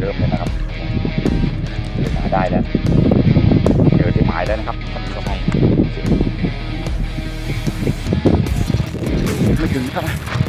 เดิมเลยนะครับเดินหาได้แล้วเจอที่หมายแล้วนะครับตอนนี้ก็ไม่ไม่ถึงครับ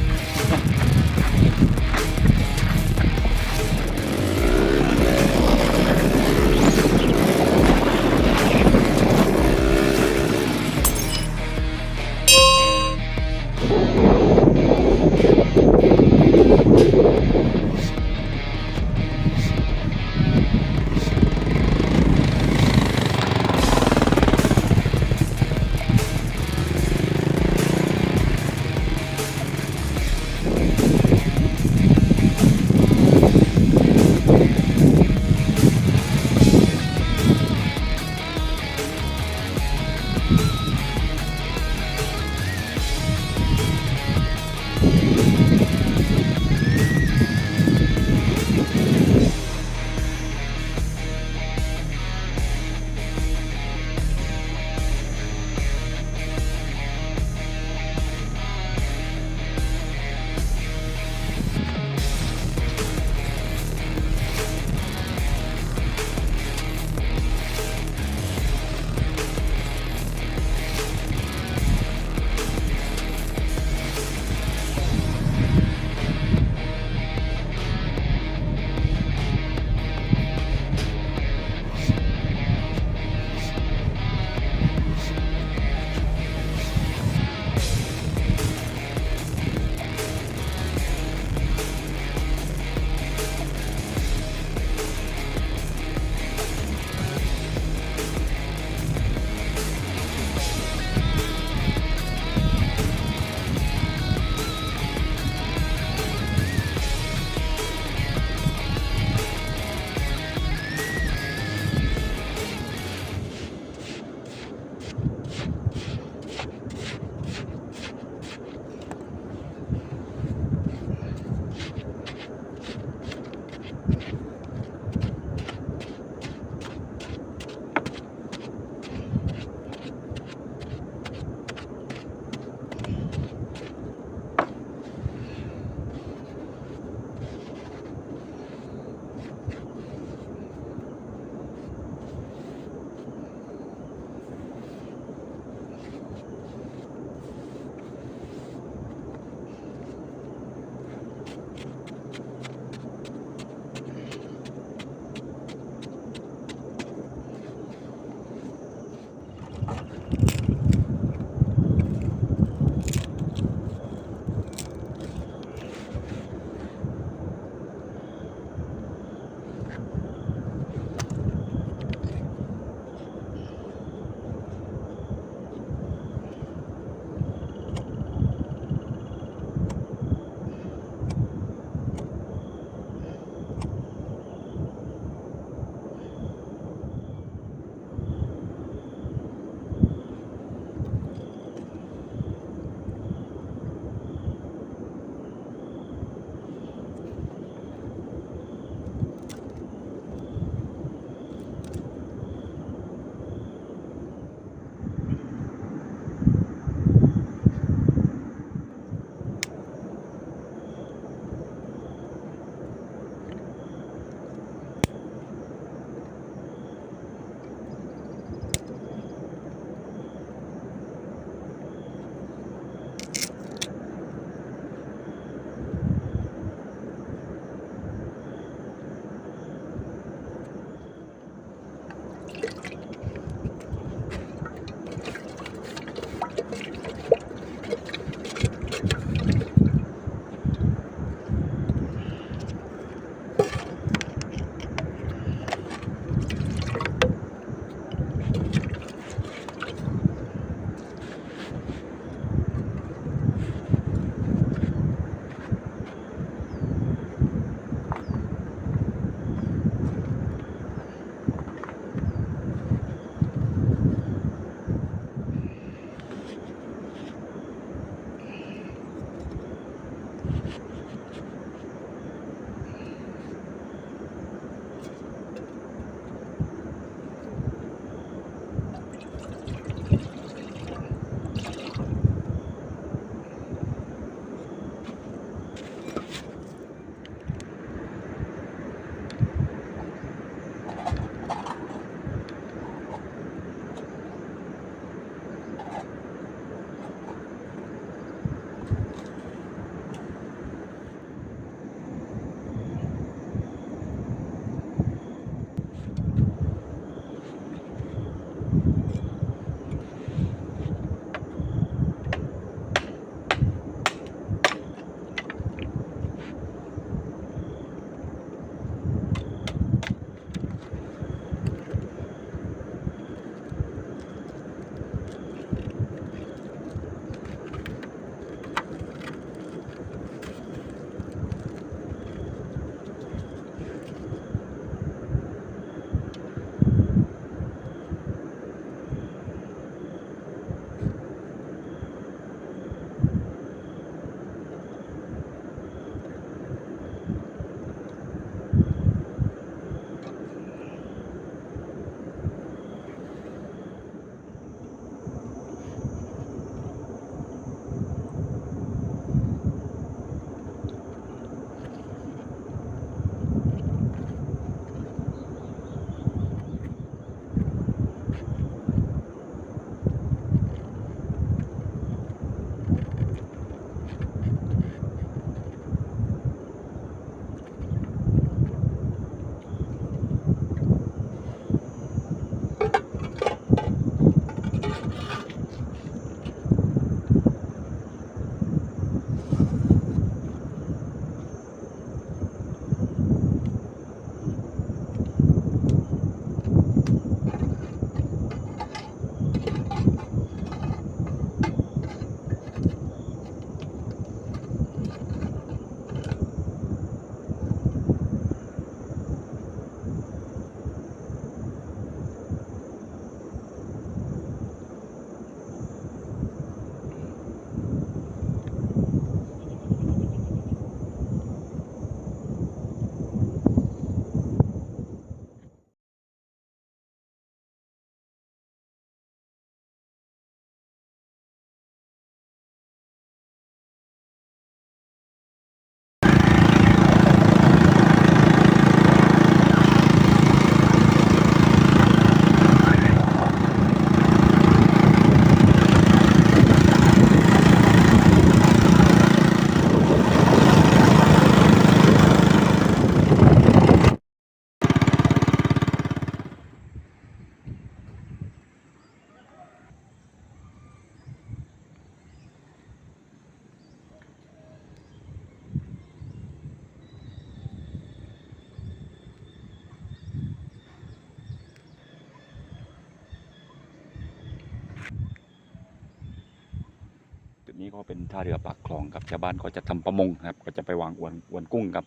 นี้ก็เป็นท่าเรือปากคลองครับชาวบ้านก็จะทำประมงนะครับ ก็จะไปวางอวนอวนกุ้งครับ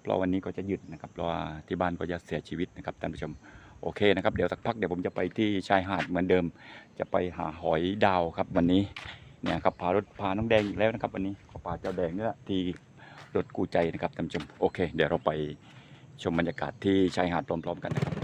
เพราะวันนี้ก็จะหยุดนะครับเพราะว่าที่บ้านก็จะเสียชีวิตนะครับท่านผู้ชมโอเคนะครับเดี๋ยวสักพักเดี๋ยวผมจะไปที่ชายหาดเหมือนเดิม จะไปหาหอยดาวครับวันนี้เนี่ยครับพารถพาน้องแดงอีกแล้วนะครับวันนี้ก็พาเจ้าแดงนี่แหละที่รถกูใจนะครับท่านผู้ชมโอเค เดี๋ยวเราไปชมบรรยากาศที่ชายหาดพร้อม ๆ กันนะครับ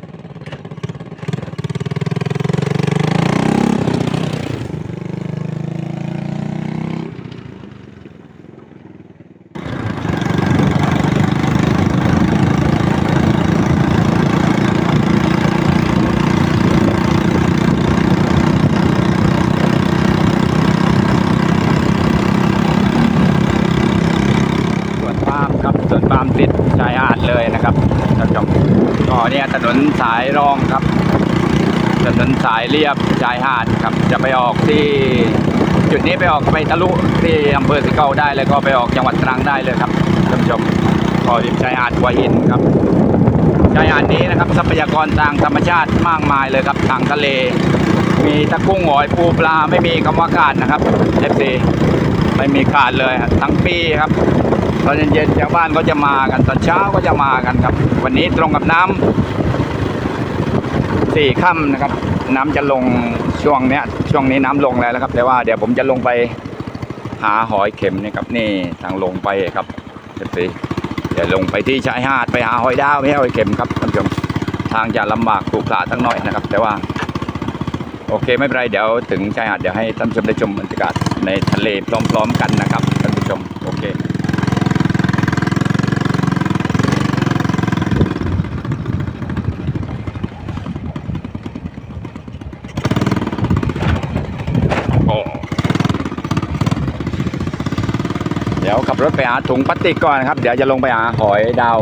สวนปาล์มครับสวนปาล์มติดชายหาดเลยนะครับท่านผู้ชมก็เนี่ ยถนนสายรองครับ ถนนสายเรียบชายหาดครับ จะไปออกที่จุดนี้ไปออกไปทะลุที่อำเภอสิเกาได้แล้วก็ไปออกจังหวัดตรังได้เลยครับท่านผู้ชมก็ริมชายหาดหัวหินครับชายหาดนี้นะครับทรัพยากรทางธรรมชาติมากมายเลยครับทางทะเล มีตะกุ้งหอยปูปลาไม่มีคำว่าขาดนะครับเอฟซีไม่มีขาดเลยทั้งปีครับ ตอนเย็นๆชาวบ้านก็จะมากันตอนเช้าก็จะมากันครับ วันนี้ตรงกับน้ำสี่ค่ำนะครับ น้ำจะลงช่วงเนี้ย ช่วงนี้น้ำลงแล้วนะครับ แต่ว่าเดี๋ยวผมจะลงไปหาหอยเข็มนี่ครับนี่ทางลงไปครับเดี๋ยวสิเดี๋ยวลงไปที่ชายหาดไปหาหอยดาวไม่ใช่หอยเข็มครับท่านผู้ชมทางจะลำบากขรุขระทั้งหน่อยนะครับ แต่ว่าโอเคไม่เป็นไรเดี๋ยวถึงชายหาดเดี๋ยวให้ท่านผู้ชมได้ชมบรรยากาศในทะเลพร้อม ๆ กันนะครับท่านผู้ชมโอเค โอ้เดี๋ยวขับ รถไปหาถุงพลาสติกก่อนนะครับ เดี๋ยวจะลงไปหาหอยดาว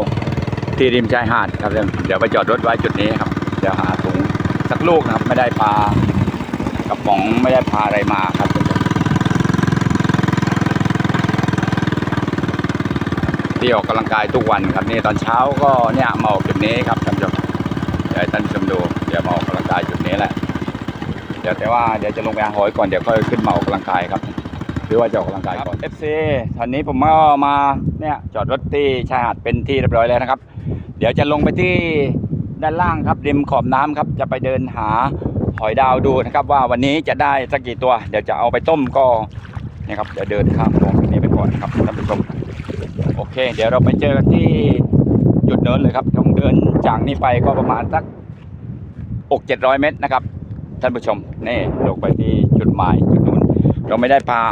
ที่ริมชายหาดครับเดี๋ยวเดี๋ยวไปจอดรถไว้จุดนี้ครับ เดี๋ยวหาถุงสักลูกนะครับไม่ได้ปลากระป๋องไม่ได้ปลาอะไรมาครับที่ออกกำลังกายทุกวันครับนี่ตอนเช้าก็เนี่ยมาออกจุดนี้ครับท่านผู้ชมเดี๋ยวท่านผู้ชมดูเดี๋ยวมาออกกำลังกายจุดนี้แหละเดี๋ยวแต่ว่าเดี๋ยวจะลงไปหาหอยก่อนเดี๋ยวค่อยขึ้นมาออกกำลังกายครับ รือว่าจะออกกำลังกายก่อน FC ตอนนี้ผมก็มาเนี่ยจอดรถที่ชายหาดเป็นที่เรียบร้อยแล้วนะครับ เดี๋ยวจะลงไปที่ด้านล่างครับริมขอบน้ำครับ จะไปเดินหาหอยดาวดูนะครับ ว่าวันนี้จะได้สักกี่ตัว เดี๋ยวจะเอาไปต้มก็นี่ยครับเดี๋ยวเดินข้ามคลองตรงนี้ไปก่อนครับท่านผู้ชมโอเค เดี๋ยวเราไปเจอกันที่จุดเนินเลยครับต้องเดินจากนี้ไปก็ประมาณสักอกเจ็ดร้อยเมตรนะครับ ท่านผู้ชมนี่ลงไปที่จุดหมายจุดนู้นเราไม่ได้ปลา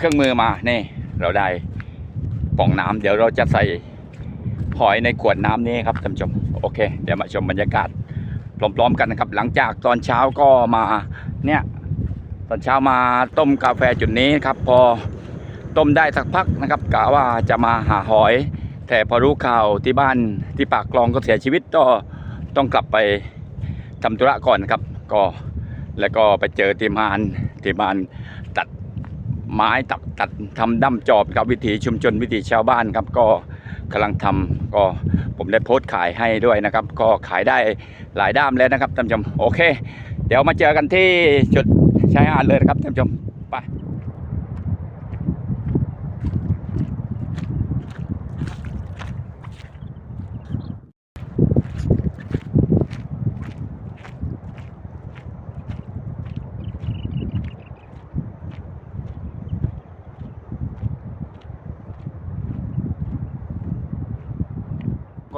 เครื่องมือมานี่เราได้ป่องน้ำเดี๋ยวเราจะใส่หอยในขวดน้ำนี้ครับท่านผู้ชมโอเค เดี๋ยวมาชมบรรยากาศพร้อมๆกันนะครับ หลังจากตอนเช้าก็มาเนี่ยตอนเช้ามาต้มกาแฟจุดนี้ครับ พอต้มได้สักพักนะครับกะว่าจะมาหาหอย แต่พอรู้ข่าวที่บ้านที่ปากคลองก็เสียชีวิตก็ต้องกลับไปทำธุระก่อนนครับ ก็แล้วก็ไปเจอทีมงานทีมงาน ไม้ตัดตัดทำด้ามจอบครับวิถีชุมชนวิถีชาวบ้านครับก็กำลังทำก็ผมได้โพสต์ขายให้ด้วยนะครับ ก็ขายได้หลายด้ามแล้วนะครับท่านผู้ชมโอเค เดี๋ยวมาเจอกันที่จุดชายหาดเลยนะครับท่านผู้ชมไป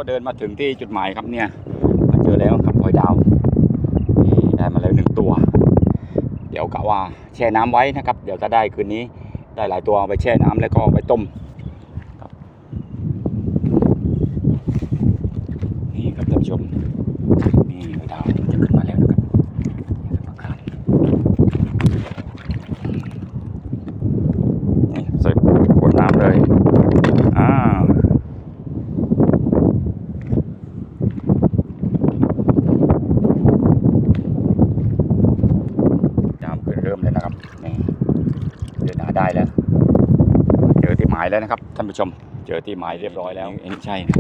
ก็เดินมาถึงที่จุดหมายครับเนี่ย มาเจอแล้วครับหอยดาวนี่ได้มาแล้วหนึ่งตัว เดี๋ยวกะว่าแช่น้ำไว้นะครับ เดี๋ยวจะได้คืนนี้ได้หลายตัวเอาไปแช่น้ำแล้วก็ไปต้ม ผู้ชม เจอที่หมายเรียบร้อยแล้วอันนี้ใช่นะ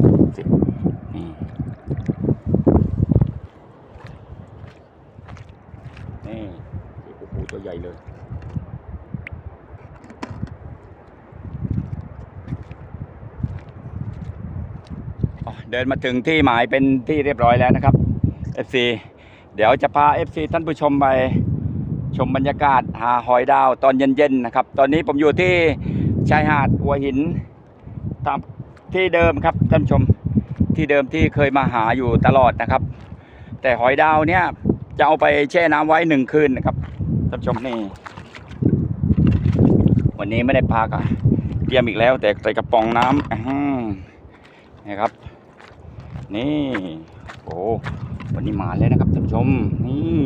นี่นี่ปูปูตัวใหญ่เลยเดินมาถึงที่หมายเป็นที่เรียบร้อยแล้วนะครับ FC เดี๋ยวจะพา FC ท่านผู้ชมไปชมบรรยากาศหาหอยดาวตอนเย็นๆนะครับ ตอนนี้ผมอยู่ที่ชายหาดหัวหิน ตามที่เดิมครับท่านผู้ชมที่เดิมที่เคยมาหาอยู่ตลอดนะครับ แต่หอยดาวเนี่ยจะเอาไปแช่น้ำไว้หนึ่งคืนนะครับท่านผู้ชมนี่ วันนี้ไม่ได้พากอะเตรียมอีกแล้ว แต่ใส่กระป๋องน้ำนี่ครับ นี่โอ้วันนี้มาแล้วนะครับท่านผู้ชมนี่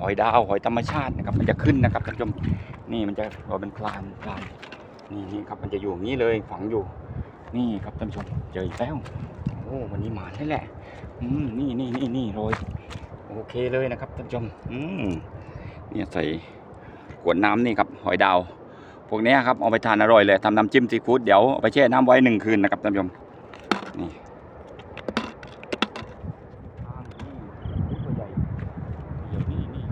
หอยดาวหอยธรรมชาตินะครับ มันจะขึ้นนะครับท่านผู้ชมนี่มันจะเป็นคลานคลาน นี่ครับมันจะอยู่อย่างนี้เลยฝังอยู่ นี่ครับท่านผู้ชมเจออีกแล้วโอ้วันนี้มาแล้วแหละ อืมนี่นี่นี่นี่โรยโอเคเลยนะครับท่านผู้ชม อืมเนี่ยใส่ขวดน้ำนี่ครับหอยดาว พวกนี้ครับเอาไปทานอร่อยเลยทำน้ำจิ้มซีฟู้ดเดี๋ยวเอาไปแช่น้ำไว้หนึ่งคืนนะครับท่านผู้ชมนี่ตัวใหญ่ใหญ่นี่นี่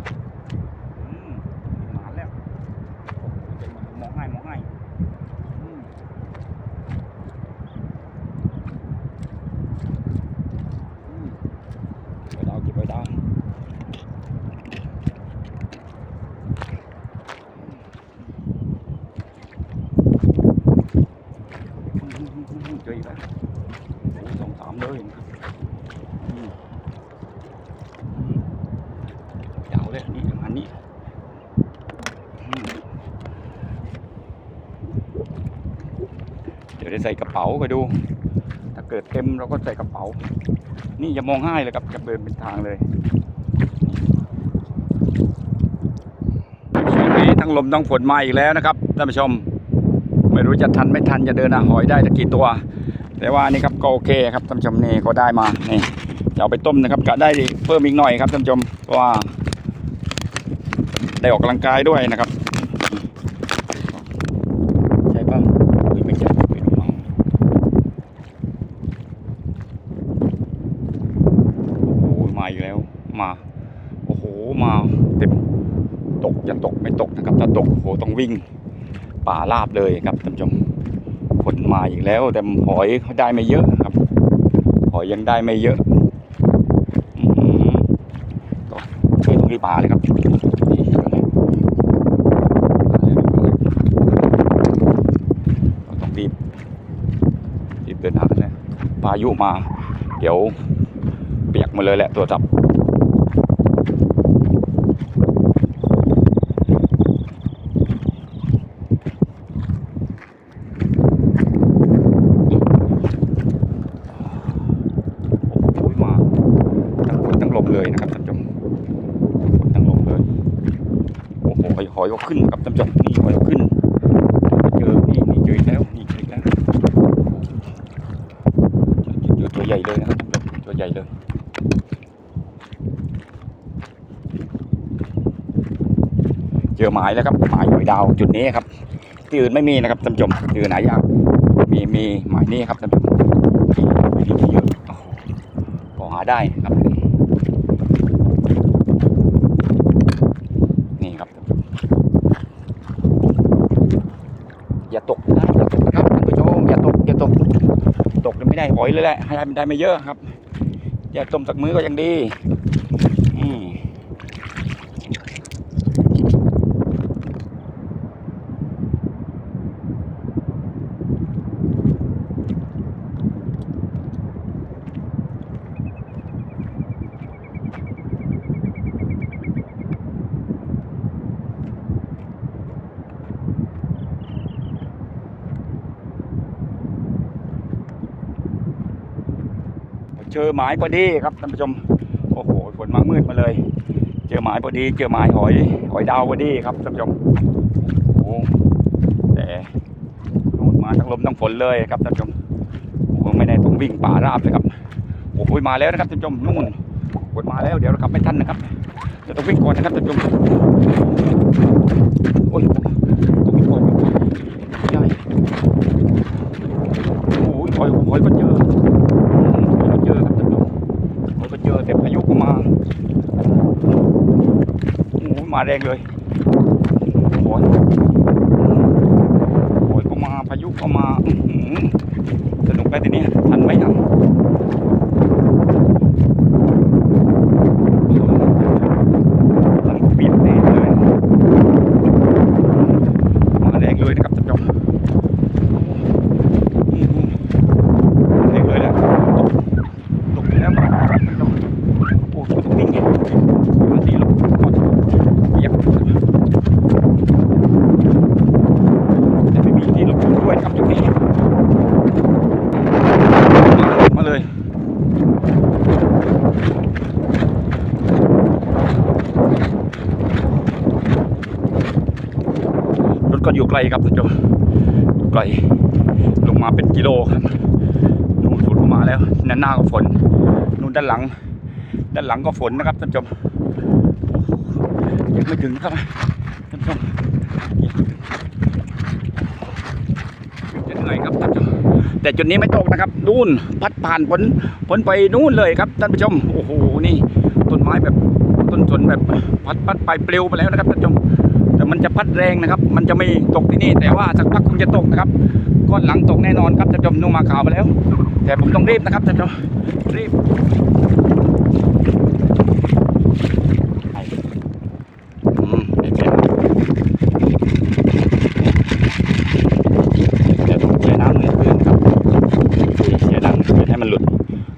อืมหมาแล้วโอ้โหจะมามองง่ายมองง่ายอืมอืมเก็บไว้ดาวเก็บไว้ดาว เจออีกแล้วโอ้สองสามเลยนะครับอืมอืมยาวเลยนี่ประมาณนี้อืม ได้ใส่กระเป๋าไปดู ถ้าเกิดเต็มเราก็ใส่กระเป๋า นี่อย่ามองง่ายเลยครับจะเดินเป็นทางเลยช่วงนี้ทั้งลมทั้งฝนมาอีกแล้วนะครับท่านผู้ชม ไม่รู้จะทันไม่ทันจะเดินหาหอยได้ตะกี่ตัว แต่ว่านี่ครับก็โอเคครับท่านผู้ชมนี่ก็ได้มานี่จะเอาไปต้มนะครับกะได้เพิ่มอีกหน่อยครับท่านผู้ชมเพราะว่าได้ออกกำลังกายด้วยนะครับใช่ป่ะอุ้ยไม่ใช่ไปดูเอาโอ้โหมาอีกแล้วมาโอ้โหมาเต็มตกจะตกไม่ตกนะครับถ้าตกโอ้โหต้อง วิ่งป่าลาบเลยครับท่านผู้ชมฝนมาอีกแล้ว แต่หอยเขาได้ไม่เยอะครับ หอยยังได้ไม่เยอะอื้อหือก็ช่วยต้องรีบมาเลยครับต้องรีบรีบเดินหากันเลยพายุมา เดี๋ยวเปียกมาเลยแหละตัวจับ โอ้โหมาทั้งฝนทั้งลมเลยนะครับท่านผู้ชมฝนทั้งลมเลย โอ้โหห อยหอยก็ขึ้นครับท่านผู้ชมนี่หอยก็ขึ้นเจอนี่นี่เจอแล้วนี่เจอแล้วเจอตัวใหญ่เลยนะครับตัวใหญ่เลยเจอหมายแล้วครับหมายหอยดาวจุดนี้ครับ ที่อื่นไม่มีนะครับท่านผู้ชมที่อื่นหายากมีมีหมายนี้ครับท่านผู้ชมที่เยอะพอหาได้ครับนี่ครับ อย่าตกนะอย่าตกนะครับท่านผู้ชมอย่าตกอย่าตกตกไม่ได้ หอยเลยแหละให้ได้ไม่เยอะครับอย่าต้มสักมื้อก็ยังดีอืม เจอหมายพอดีครับท่านผู้ชม โอ้โหฝนมามืดมาเลย เจอหมายพอดี เจอหมายหอย หอยดาวพอดีครับท่านผู้ชมโอ้แต่ฝนมาทั้งลมทั้งฝนเลยครับท่านผู้ชมโอ้โหไม่ได้ต้องวิ่งป่าราบเลยครับโอ้โหมาแล้วนะครับท่านผู้ชมนู่นฝนมาแล้วเดี๋ยวเรากลับไม่ทันนะครับเดี๋ยวต้องวิ่งก่อนนะครับท่านผู้ชมโอ้ยต้องวิ่งก่อนใช่โอ้ยหอยหอยก็เจอหอยก็เจอครับท่านผู้ชมหอยก็เจอแต่พายุก็มา โอ้โหมา แรงเลยโอยโอยก็มาพายุก็มาอื้อหือสนุกได้ทีนี้ทันไหมครับ อยู่ไกลครับท่านชมอยู่ไกลลงมาเป็นกิโลครับนู่นฝนเข้ามาแล้วด้านหน้าก็ฝนนู่นด้านหลัง ด้านหลังก็ฝนนะครับท่านผู้ชมยังไม่ถึงครับท่านผู้ชมจะเหนื่อยครับท่านผู้ชมแต่จุดนี้ไม่ตกนะครับนู่นพัดผ่านพ้นพ้นไปนู่นเลยครับท่านผู้ชมโอ้โหนี่ต้นไม้แบบต้นสนแบบพัดพัดไปปลิวไปแล้วนะครับท่านผู้ชม แต่มันจะพัดแรงนะครับ มันจะไม่ตกที่นี่ แต่ว่าสักพักคงจะตกนะครับก้อนหลังตกแน่นอนครับท่านผู้ชมนุ่งมาขาวมาแล้ว แต่ผมต้องรีบนะครับท่านผู้ชมรีบเรียวต้องเชียร์น้ำเลื่อนครับเชียร์น้ำเพื่อให้มันหลุด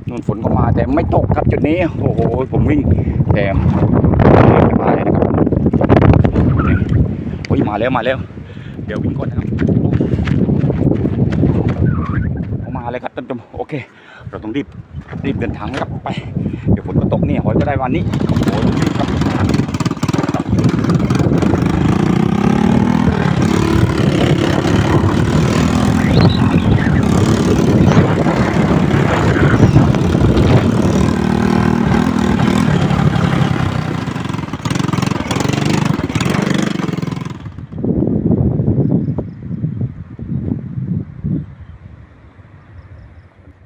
นู่นฝนก็มาแต่ไม่ตกครับจุดนี้ โอ้โห ผมวิ่งแต่มาเลยนะครับ โอ้ ยมาแล้วมาแล้ว เดี๋ยววิ่งก่อนนะครับเอามาเลยครับท่านผู้ชมโอเค เราต้องรีบรีบเดินทางนะครับไป เดี๋ยวฝนก็ตกเนี่ยหอยก็ได้วันนี้โอ้ยรีบครับ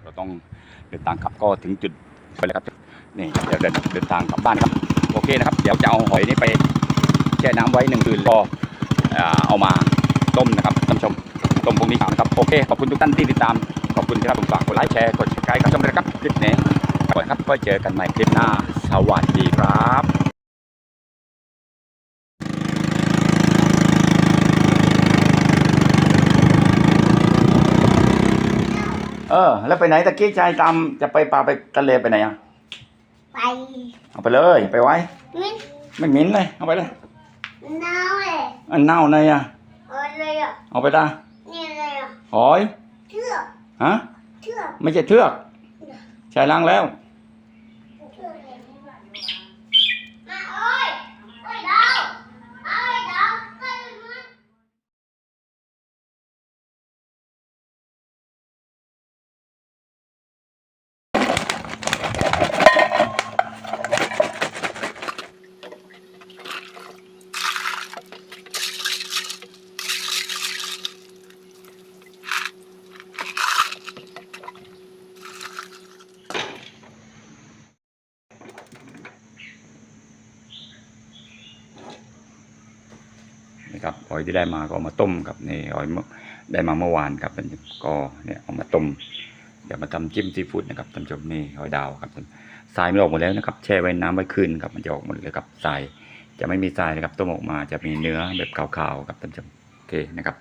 เราต้องเดินทางกลับก็ถึงจุดไป แล้วครับ นี่เดี๋ยวเดินเดินทางกลับบ้านครับ โอเคนะครับ เดี๋ยวจะเอาหอยนี้ไปแช่น้ำไว้หนึ่งคืนก็เอ่อเอามาต้มนะครับท่านผู้ชมต้มพวกนี้ครับ โอเค ขอบคุณทุกท่านที่ติดตาม ขอบคุณที่รับชมฝากกดไลค์แชร์ กดแชร์กันชมเลยครับ คลิปนี้ก่อนครับก็เจอกันใหม่คลิปหน้า สวัสดีครับ เออ แล้วไปไหนตะกี้ชายตามจะไปป่าไปทะเลไปไหนอะ ไปเอาไปเลยไปไว้ มิ้นไม่เหม็นเลยเอาไปเลยน้าวเลยอันเน่าในอะอะไรอะเอาไปได้นี่อะไรอะหอย เทือกฮะเทือกไม่ใช่เทือกชายล้างแล้ว เทือกอะไรมาเอ้ยเอ้ยดาวเอ้ยดาวเอ้ยมา นี่ครับห อยที่ได้มาก็เอามาต้มครับนี่หอยเมื่อได้มาเมื่อวานครับก็เนี่ยเอามาต้มเดี๋ยวมาทำจิ้มซีฟู้ดนะครับท่านผู้ชมนี่หอยดาวครับทรายมันออกหมดแล้วนะครับ แช่ไว้น้ำไว้คืนครับมันจะออกหมดเลยครับทรายจะไม่มีทรายนะครับต้มออกมาจะมีเนื้อแบบขาวๆครับท่านผู้ชมโอเคนะครับ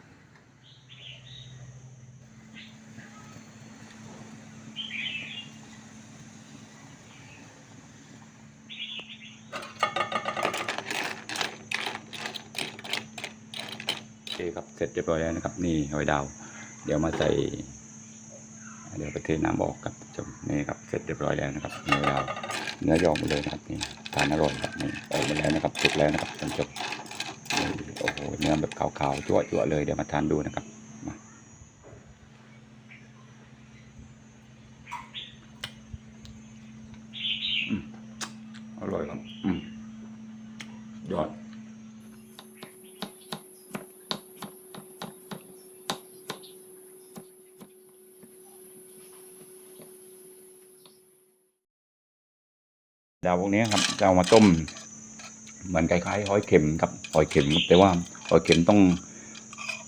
โอเคค เรียบร้อยแล้วนะครับ นี่หอยดาว เดี๋ยวมาใส่ เดี๋ยวไปเทน้ำออกครับจบนี่ครับเสร็จเรียบร้อยแล้วนะครับหอยดาวเนื้อยอมเลยนะครับนี่ทานอร่อยครับนี่ออกมาแล้วนะครับสุกแล้วนะครับจนจบโอ้โหเนื้อแบบขาวๆจั่วๆเลยเดี๋ยวมาทานดูนะครับมาอืมอร่อยครับอืมยอด ดาวพวกนี้ครับจะเอามาต้มเหมือนคล้ายๆหอยเข็มครับหอยเข็มแต่ว่าหอยเข็มต้อง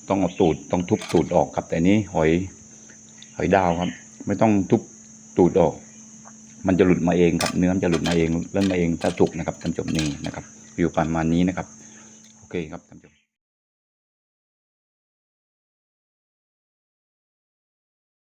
ต้องเอาตูดต้องทุบตูดออกครับ แต่นี้หอยหอยดาวครับ ไม่ต้องทุบตูดออก มันจะหลุดมาเองครับ เนื้อมันจะหลุดมาเองเลื่อนมาเองถ้าสุกนะครับท่านจบนี่นะครับอยู่ประมาณนี้นะครับ โอเคครับท่านจบ